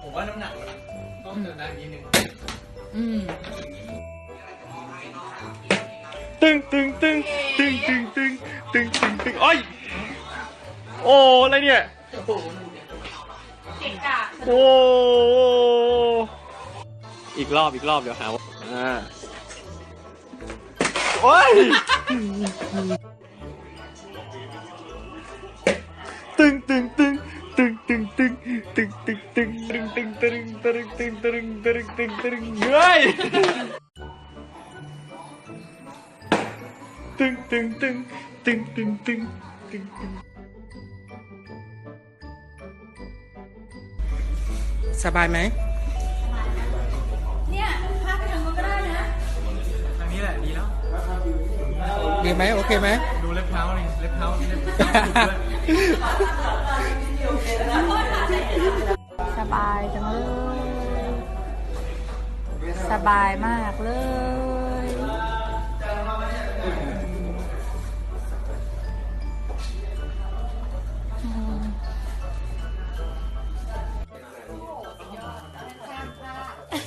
ผมว่าน้ำหนักมันต้องเติมได้นิดนึงอืมตึ งตึงตึงตึงตึงตึงตึงตึงตึงโอ้ยโอ้อะไรเนี่ยโอ้อีกรอบอีกรอบเดี๋ยวหาว่าอ่าโอ้ยตึงตึงตึงตึงตึงตึงตึงตึงตึงตึงตึงตึงตึงตึงตึงตึงตึงตึงเฮ้ย ตึงตึงตึงตึงตึงตึงตึงตึงสบายไหมเนี่ยพาไปทางนู้นก็ได้นะ ทางนี้แหละดีแล้ว ดีไหมโอเคไหมดูเล็บเท้านี่เล็บเท้าเล็บสบายจังเลย สบายมากเลย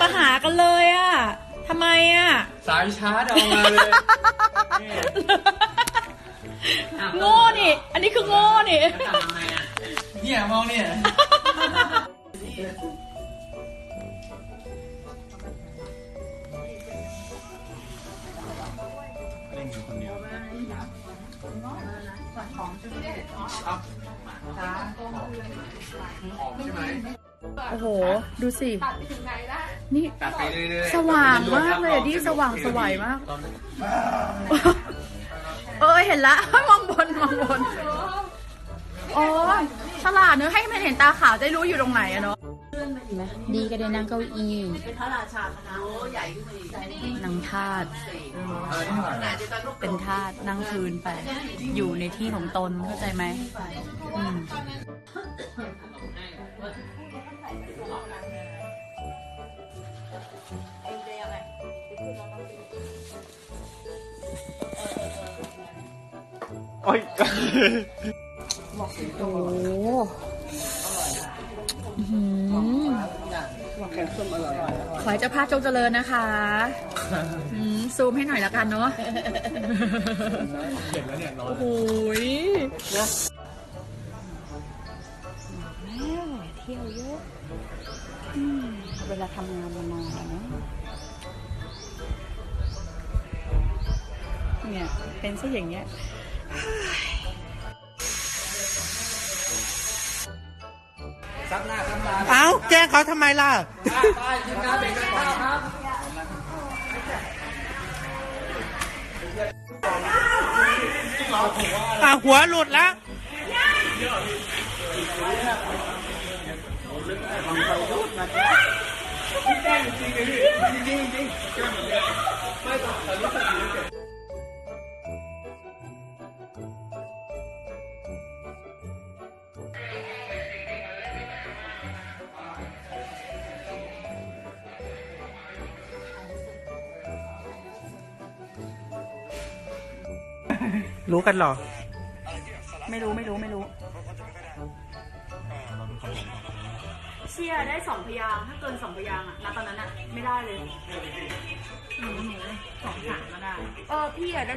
มาหากันเลยอะทำไมอะ สายชาร์จเอามาเลยโง่นี่ อันนี้คือโง่นี่เนี่ยมองเนี่ยเล่นอยู่คนเดียวหอมใช่ไหมโอ้โห ดูสินี่ ตัดไปเรื่อยๆสว่างมากเลยอะดิสว่างสวยมาก เออเห็นละ มองบนมองบนอ๋อฉลาดเนอะให้มันเห็นตาขาวจะได้รู้อยู่ตรงไหนอะเนาะดีก็ได้นั่งเก้าอี้เป็นพระราชาคณะโอ้ใหญ่ขึ้นนางทาสเป็นทาสนั่งพื้นไป อยู่ในที่ของตนเข้าใจไหมอืม อ้ยโอ้อื้อหือขอให้เจ้าภาพจงเจริญนะคะอืมซูมให้หน่อยละกันเนาะเห็นแล้วเนี่ยร้อน โอ้โหยแม่เที่ยวเยอะอืมเวลาทำงานมานานอะเนาะเนี่ย เป็นซะอย่างเงี้ย ซับหน้าซับตาเอ้าแกล้งเขาทำไมล่ะ ไปทีมงานเด็กกันข้าวครับอะหัวหลุดแล้วไม่ต้องแต่รู้สึกดี รู้กันเหรอ ไม่รู้ไม่รู้ไม่รู้ เชียร์ได้สองพยางค์ถ้าเกินสองพยางค์อะณตอนนั้นอะไม่ได้เลยหนูหนูสองสามก็ได้ เออพี่อะได้